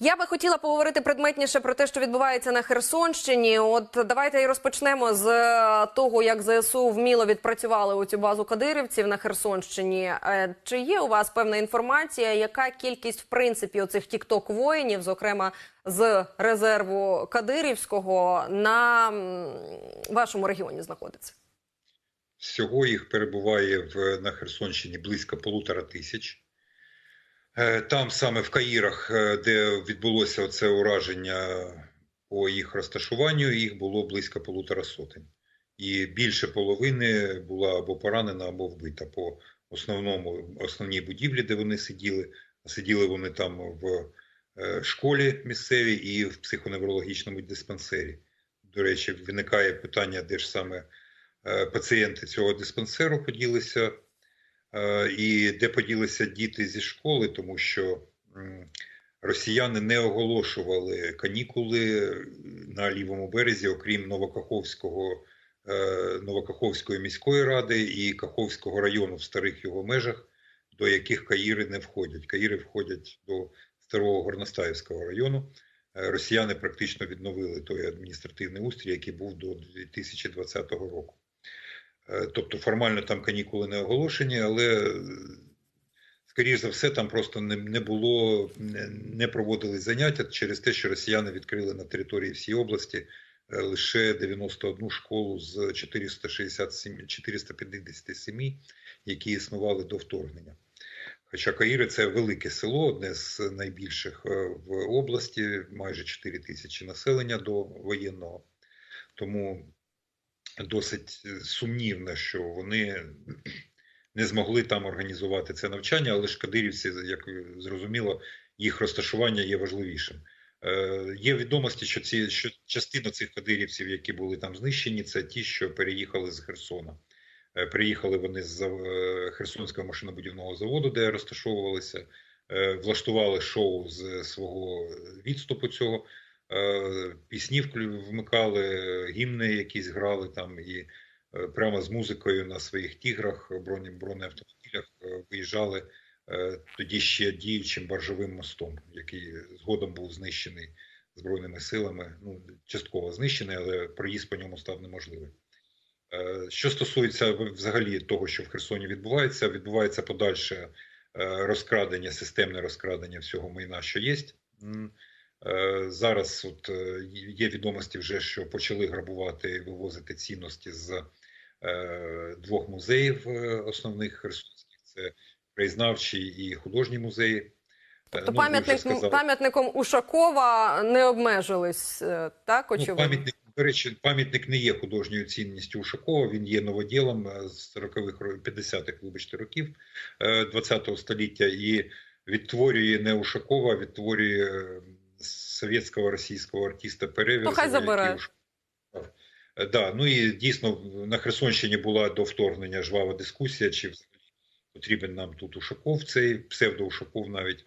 Я би хотіла поговорити предметніше про те, що відбувається на Херсонщині. От давайте і розпочнемо з е, того, як ЗСУ вміло відпрацювали у цю базу кадирівців на Херсонщині. Е, Чи є у вас певна інформація, яка кількість в принципі оцих тікток воїнів, зокрема з резерву кадирівського, на вашому регіоні знаходиться? Всього їх перебуває в, на Херсонщині близько полутора тисяч. Е, Там саме в Каїрах, е, де відбулося це ураження по їх розташуванню, їх було близько полутора сотень. І більше половини була або поранена, або вбита по основному, основній будівлі, де вони сиділи. Сиділи вони там в е, школі місцевій і в психоневрологічному диспансері. До речі, виникає питання, де ж саме пацієнти цього диспансеру поділися, і де поділися діти зі школи, тому що росіяни не оголошували канікули на лівому березі, окрім Новокаховського, е, Новокаховської міської ради і Каховського району в старих його межах, до яких Каїри не входять. Каїри входять до старого Горностаївського району. Е, Росіяни практично відновили той адміністративний устрій, який був до 2020 року. Е, Тобто формально там канікули не оголошені, але е, скоріш за все там просто не, було, не, проводили заняття через те, що росіяни відкрили на території всієї області е, лише 91 школу з 467, 457, які існували до вторгнення. Хоча Каїри це велике село, одне з найбільших в області, майже 4 тисячі населення до воєнного. Тому досить сумнівно, що вони не змогли там організувати це навчання, але ж кадирівці, як зрозуміло, їх розташування є важливішим. Е, Є відомості, що ці що частина цих кадирівців, які були там знищені, це ті, що переїхали з Херсона. Е, Приїхали вони з е, Херсонського машинобудівного заводу, де розташовувалися, е, влаштували шоу з свого відступу цього. Е, Пісні вмикали, гімни якісь грали там і е, прямо з музикою на своїх тіграх, бронеавтомобілях е, виїжджали е, тоді ще діючим баржовим мостом, який згодом був знищений Збройними силами. Ну, частково знищений, але проїзд по ньому став неможливим. Е, Що стосується взагалі того, що в Херсоні відбувається, відбувається подальше е, розкрадення, системне розкрадення всього майна, що є. Е, Зараз от е, є відомості вже, що почали грабувати вивозити цінності з е, двох музеїв основних херсонських: це краєзнавчий і художній музеї. Тобто ну, пам'ятник сказали. пам'ятником Ушакова не обмежились, так Ну, пам'ятник, до речі, пам'ятник не є художньою цінністю Ушакова, він є новоділом з 40-х, ро- 50-х, вибачте, років е, 20-го століття і відтворює не Ушакова, а відтворює совєтського російського артиста Переверзева. Ну, хай забере. Е, Да, ну і дійсно на Херсонщині була до вторгнення жвава дискусія, чи потрібен нам тут Ушаков, цей псевдо-Ушаков навіть.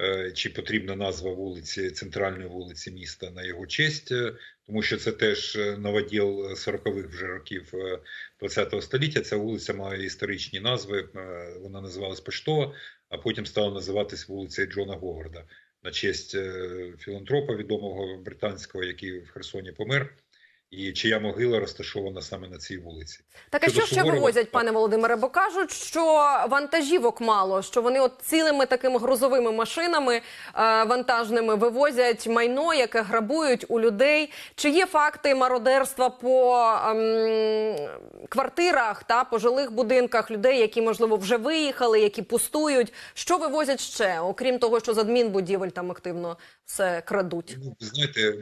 Е, Чи потрібна назва вулиці, центральної вулиці міста на його честь, е, тому що це теж новоділ 40-х вже років е, 20-го століття. Ця вулиця має історичні назви. Вона називалась Поштова, а потім стала називатись вулицею Джона Говарда на честь е, філантропа відомого британського, який в Херсоні помер. І чия могила розташована саме на цій вулиці. Так а Щодо що ще Суворова- вивозять, пане Володимире? Бо кажуть, що вантажівок мало, що вони от цілими такими грузовими машинами е, вантажними вивозять майно, яке грабують у людей. Чи є факти мародерства по ем, квартирах та по жилих будинках людей, які можливо вже виїхали, які пустують? Що вивозять ще, окрім того, що з адмінбудівель там активно все крадуть? Ну, знаєте,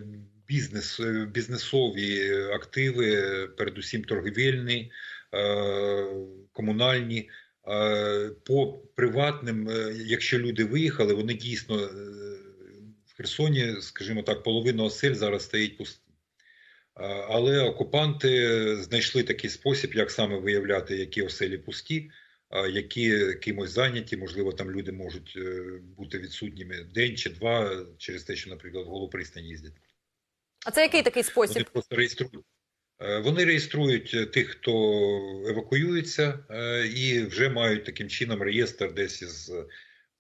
бізнес, е, бізнесові активи, передусім торгівельні, е, комунальні. Е, По приватним, е, якщо люди виїхали, вони дійсно е, в Херсоні, скажімо так, половина осель зараз стоїть пусті. Е, Але окупанти знайшли такий спосіб, як саме виявляти, які оселі пусті, які кимось зайняті. Можливо, там люди можуть е, бути відсутніми день чи два через те, що, наприклад, в Голопристань їздять. А це який такий спосіб? Вони просто реєструють. Е, Вони реєструють е, тих, хто евакуюється, е, і вже мають таким чином реєстр десь із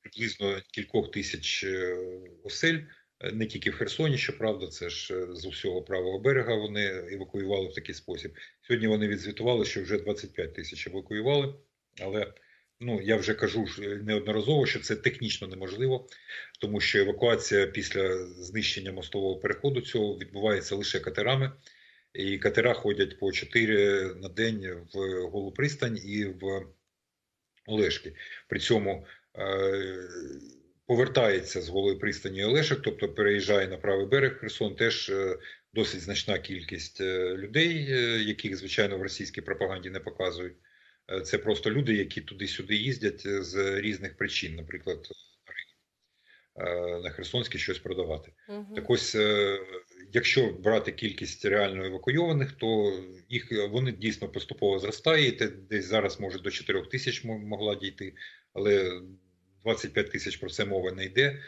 приблизно кількох тисяч осель, не тільки в Херсоні, щоправда, це ж з усього правого берега вони евакуювали в такий спосіб. Сьогодні вони відзвітували, що вже 25 тисяч евакуювали, але ну я вже кажу е, неодноразово, що це технічно неможливо, тому що евакуація після знищення мостового переходу цього відбувається лише катерами. І катера ходять по 4 на день в Голу пристань і в Олешки. При цьому е, повертається з Голої пристані Олешок, тобто переїжджає на правий берег Херсон, теж е, досить значна кількість людей, яких, звичайно, в російській пропаганді не показують. Е, Це просто люди, які туди-сюди їздять е, з різних причин, наприклад, на е, Херсонській щось продавати. Мгм. Так ось, якщо брати кількість реально евакуйованих, то їх вони дійсно поступово зростає. Десь зараз може до 4 тисяч могла дійти, але 25 тисяч про це мова не йде.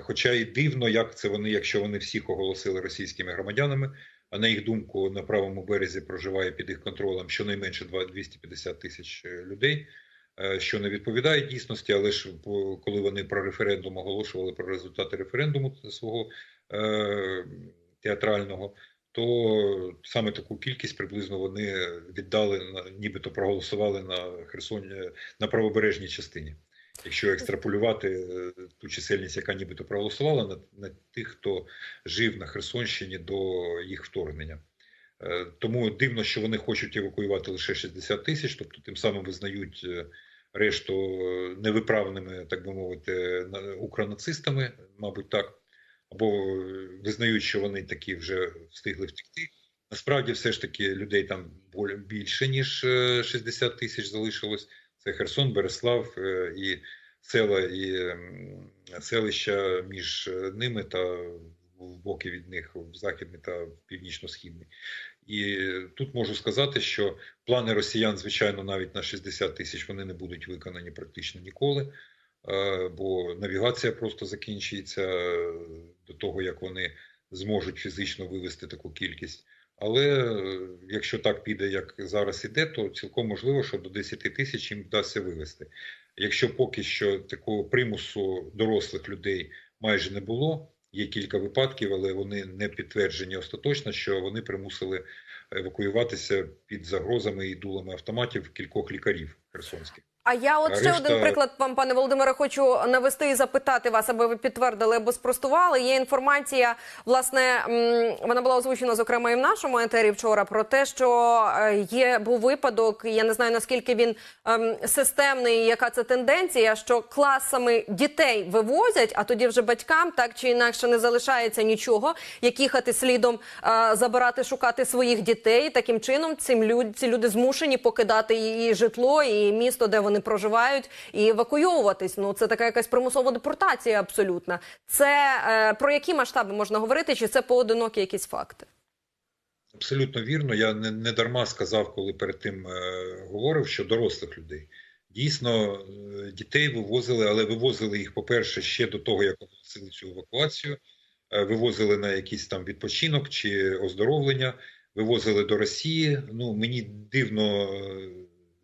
Хоча і дивно, як це вони, якщо вони всіх оголосили російськими громадянами, а на їх думку на правому березі проживає під їх контролем щонайменше два- 250 тисяч е, людей е, що не відповідає дійсності, але ж коли вони про референдум оголошували про результати референдуму свого е, театрального, то саме таку кількість приблизно вони віддали нібито проголосували на Херсоні на правобережній частині. Якщо екстраполювати е, ту чисельність, яка нібито проголосувала на, на тих, хто жив на Херсонщині до їх вторгнення. Е, Тому дивно, що вони хочуть евакуювати лише 60 тисяч, тобто тим самим визнають е, решту невиправними, так би мовити, на- укронацистами, мабуть, так, або визнають, що вони такі вже встигли втекти. Насправді, все ж таки, людей там більше ніж е, 60 тисяч залишилось. Це Херсон, Береслав е, і села і селища між е, ними та в боки від них в західний та північно-східний. І тут можу сказати, що плани росіян, звичайно, навіть на 60 тисяч вони не будуть виконані практично ніколи, е, бо навігація просто закінчується е, до того, як вони зможуть фізично вивести таку кількість. Але е, якщо так піде, як зараз іде, то цілком можливо, що до 10 тисяч їм вдасться вивести. Якщо поки що такого примусу дорослих людей майже не було, є кілька випадків, але вони не підтверджені остаточно, що вони примусили евакуюватися під загрозами і дулами автоматів кількох лікарів херсонських. А я от ще один приклад вам, пане Володимире, хочу навести і запитати вас, аби ви підтвердили або спростували. Є інформація, власне, вона була озвучена зокрема і в нашому етері вчора про те, що е, є був випадок. Я не знаю наскільки він ем, системний, яка це тенденція, що класами дітей вивозять, а тоді вже батькам так чи інакше не залишається нічого, як їхати слідом е, забирати, шукати своїх дітей. Таким чином, цим люд, ці люди змушені покидати і житло, і місто, де вони проживають, і евакуйовуватись. Ну це така якась примусова депортація абсолютна. Це е, про які масштаби можна говорити? Чи це поодинокі якісь факти? Абсолютно вірно. Я не, не дарма сказав, коли перед тим е, говорив, що дорослих людей. Дійсно, е, дітей вивозили, але вивозили їх, по-перше, ще до того, як оголосили цю евакуацію. Е, Вивозили на якийсь там відпочинок чи оздоровлення, вивозили до Росії. Ну, мені дивно, е,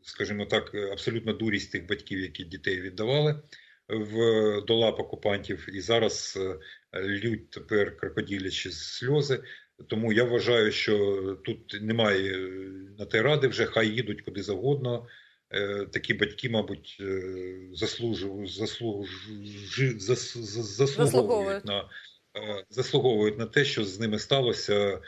скажімо так, е, абсолютно дурість тих батьків, які дітей віддавали в до лап окупантів, і зараз е, лють тепер крокодилячі сльози. Тому я вважаю, що тут немає е, на те ради вже, хай їдуть куди завгодно. Такі батьки, мабуть, е, заслужу, заслуж, зас, зас- заслуговують на, заслуговують на те, що з ними сталося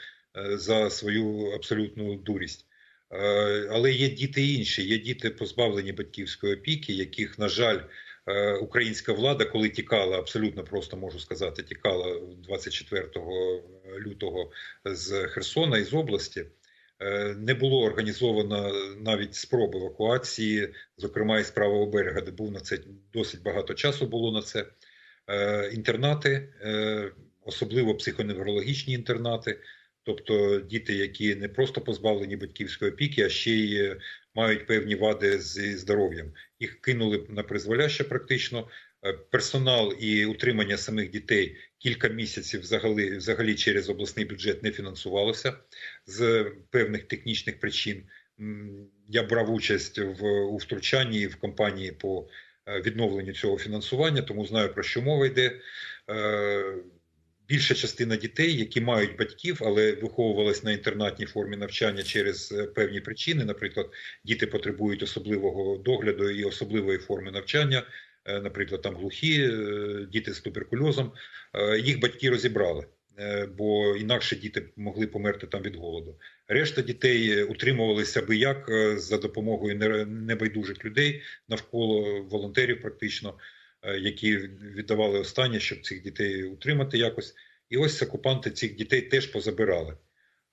за свою абсолютну дурість. Е, Але є діти інші, є діти позбавлені батьківської опіки, яких, на жаль, е, українська влада, коли тікала, абсолютно просто можу сказати, тікала 24 лютого з Херсона із області. е, Не було організовано навіть спроб евакуації, зокрема із правого берега, де був на це досить багато часу було на це. Інтернати, особливо психоневрологічні інтернати, тобто діти, які не просто позбавлені батьківської опіки, а ще й е, мають певні вади зі здоров'ям. Їх кинули на призволяще практично. Е, Персонал і утримання самих дітей кілька місяців взагалі, взагалі через обласний бюджет не фінансувалося з певних технічних причин. Я брав участь в у втручанні в кампанії по е, відновленню цього фінансування, тому знаю про що мова йде. Більша частина дітей, які мають батьків, але виховувалися на інтернатній формі навчання через е, певні причини. Наприклад, діти потребують особливого догляду і особливої форми навчання, е, наприклад, там глухі е, діти з туберкульозом. Їх батьки розібрали, бо інакше діти могли померти там від голоду. Решта дітей утримувалися аби як за допомогою небайдужих людей навколо волонтерів, практично, які віддавали останнє, щоб цих дітей утримати якось. І ось окупанти цих дітей теж позабирали,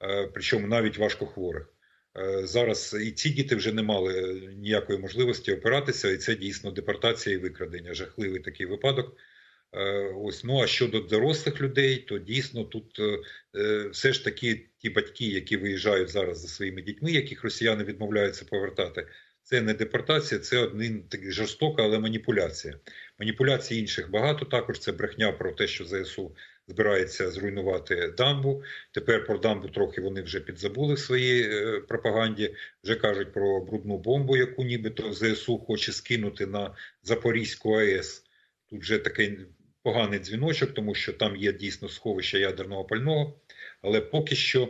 е, причому навіть важкохворих. Е, Зараз і ці діти вже не мали ніякої можливості опиратися, і це дійсно депортація і викрадення. Жахливий такий випадок. Е, Ось ну а щодо дорослих людей, то дійсно тут е, е, все ж таки ті батьки, які виїжджають зараз за своїми дітьми, яких росіяни відмовляються повертати, це не депортація, це один такий жорстока, але маніпуляція. Маніпуляцій інших багато. Також це брехня про те, що ЗСУ збирається зруйнувати дамбу. Тепер про дамбу трохи вони вже підзабули в своїй е, пропаганді. Вже кажуть про брудну бомбу, яку нібито ЗСУ хоче скинути на Запорізьку АЕС. Тут вже такий поганий дзвіночок, тому що там є дійсно сховище ядерного пального, але поки що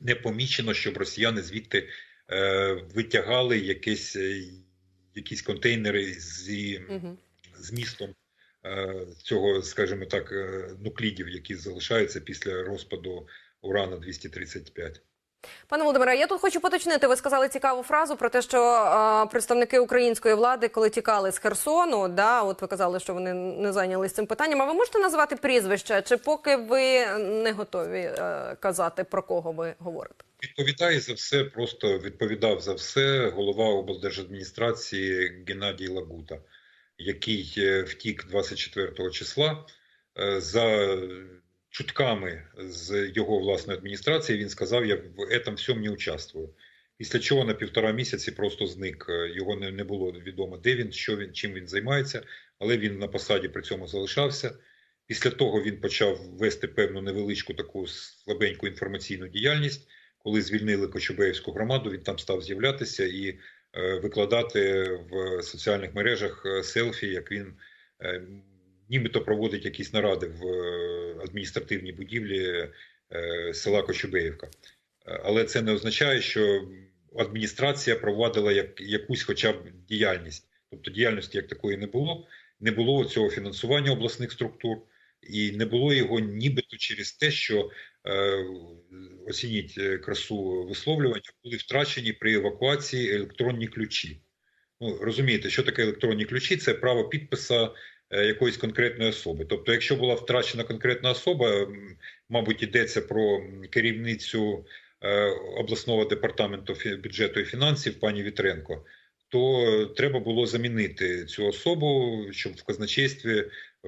не помічено, щоб росіяни звідти е, витягали якісь, е, якісь контейнери зі Мгм. Змістом е, цього, скажімо так, е, нуклідів, які залишаються після розпаду урана 235. Пане Володимире, я тут хочу поточнити. Ви сказали цікаву фразу про те, що е, представники української влади, коли тікали з Херсону, да, от ви казали, що вони не зайнялися цим питанням. А ви можете назвати прізвище? Чи поки ви не готові е, казати про кого ви говорите? Відповідає за все, просто відповідав за все голова облдержадміністрації Геннадій Лагута, який е, втік 24 числа. Е, За чутками з його власної адміністрації він сказав: я в этом всьому не участвую. Після чого на півтора місяці просто зник. Е, Його не, не було відомо, де він, що він, чим він займається, але він на посаді при цьому залишався. Після того він почав вести певну невеличку таку слабеньку інформаційну діяльність. Коли звільнили Кочубеївську громаду, він там став з'являтися і викладати в соціальних мережах е, селфі, як він е, нібито проводить якісь наради в е, адміністративній будівлі е, села Кочубеївка. Е, Але це не означає, що адміністрація провадила як, якусь хоча б діяльність. Тобто діяльності як такої не було, не було цього фінансування обласних структур, і не було його нібито через те, що е, оцініть е, красу висловлювання, були втрачені при евакуації електронні ключі. Ну, розумієте, що таке електронні ключі? Це право підписа е, якоїсь конкретної особи. Тобто, якщо була втрачена конкретна особа, мабуть, йдеться про керівницю е, обласного департаменту бюджету і фінансів пані Вітренко, то треба було замінити цю особу, щоб в казначействі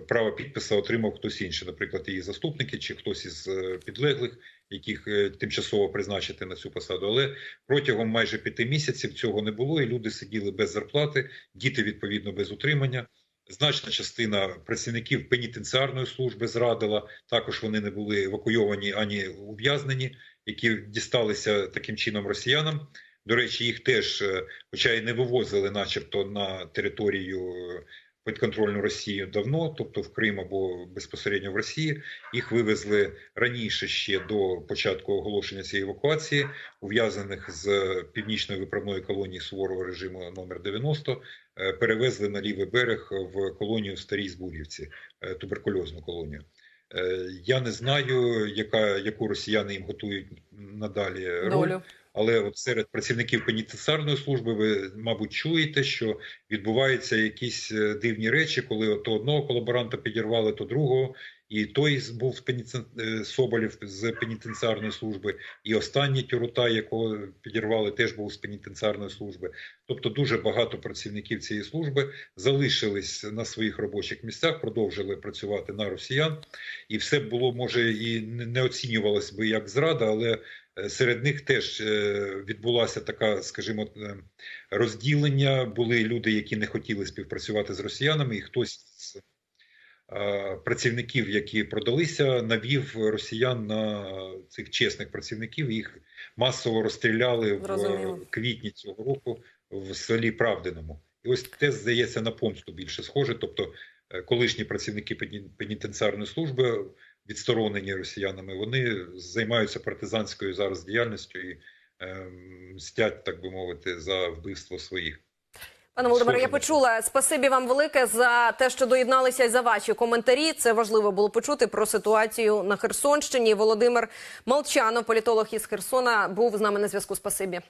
право підпису отримав хтось інший, наприклад, її заступники чи хтось із е, підлеглих, яких е, тимчасово призначити на цю посаду. Але протягом майже п'яти місяців цього не було, і люди сиділи без зарплати, діти відповідно без утримання. Значна частина працівників пенітенціарної служби зрадила. Також вони не були евакуйовані ані ув'язнені, які дісталися таким чином росіянам. До речі, їх теж, е, хоча й не вивозили, начебто, на територію е, підконтрольну Росію давно, тобто в Крим або безпосередньо в Росії. Їх вивезли раніше ще до початку оголошення цієї евакуації, ув'язаних з північної виправної колонії суворого режиму номер 90, е, перевезли на лівий берег в колонію в Старій Збурівці, е, туберкульозну колонію. Е, Я не знаю, яка яку росіяни їм готують надалі роль. Долю. Але от серед працівників пенітенціарної служби ви, мабуть, чуєте, що відбуваються якісь е, дивні речі, коли то одного колаборанта підірвали, то другого, і той був з пеніцен... е, Соболєв з пенітенціарної служби, і останній тюрута, якого підірвали, теж був з пенітенціарної служби. Тобто дуже багато працівників цієї служби залишились на своїх робочих місцях, продовжили працювати на росіян, і все було може і не оцінювалось би як зрада, але Е, Серед них теж е, відбулася така, скажімо, розділення. Були люди, які не хотіли співпрацювати з росіянами, і хтось працівників, які продалися, навів росіян на цих чесних працівників. Їх масово розстріляли в квітні цього року в селі Правдиному. І ось те, здається, на помсту більше схоже. Тобто, е, колишні працівники пенітенціарної служби, відсторонені росіянами, вони займаються партизанською зараз діяльністю і е, мстять, так би мовити, за вбивство своїх. Пане Володимире, я почула. Спасибі вам велике за те, що доєдналися і за ваші коментарі. Це важливо було почути про ситуацію на Херсонщині. Володимир Молчанов, політолог із Херсона, був з нами на зв'язку. Спасибі.